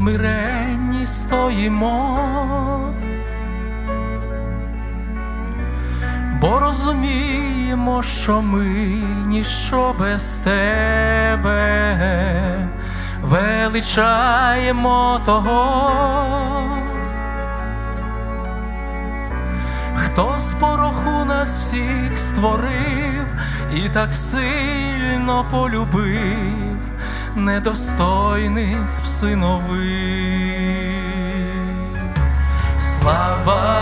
смиренні стоїмо, бо розуміємо, що ми ніщо без тебе величаємо того. Хто з пороху нас всіх створив і так сильно полюбив, недостойних всиновив. Слава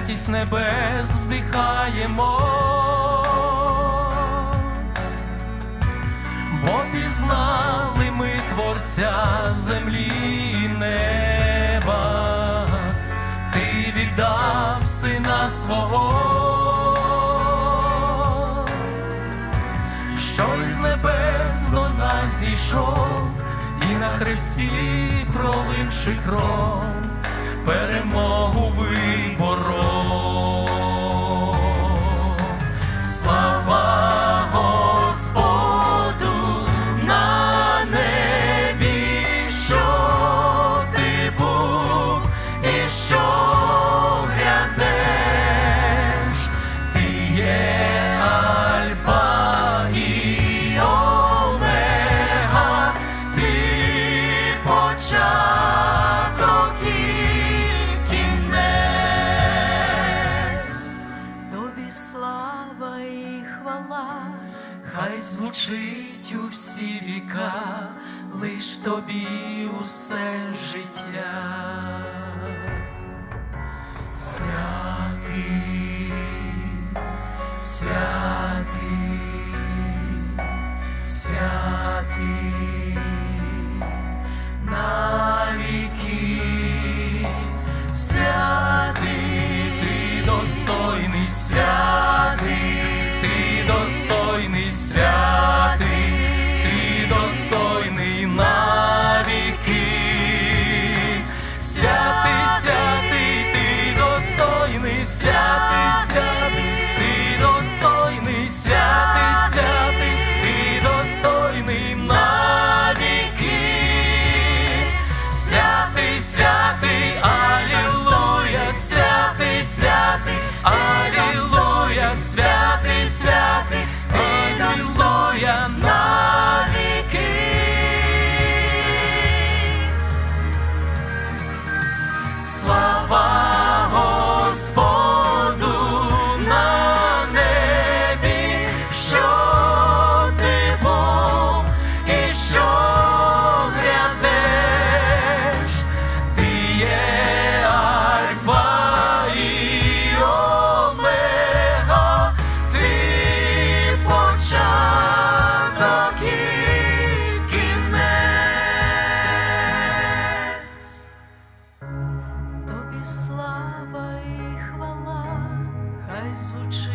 Святість небес вдихаємо, бо пізнали ми Творця землі і неба, ти віддав сина свого, що із небес до нас зійшов, і на хресті, проливши кров, перемогу виборов. Слава звучить у всі віка, лиш тобі усе життя, святий, святий, святий навіки, святий ти достойний. святий. слава. zvuče.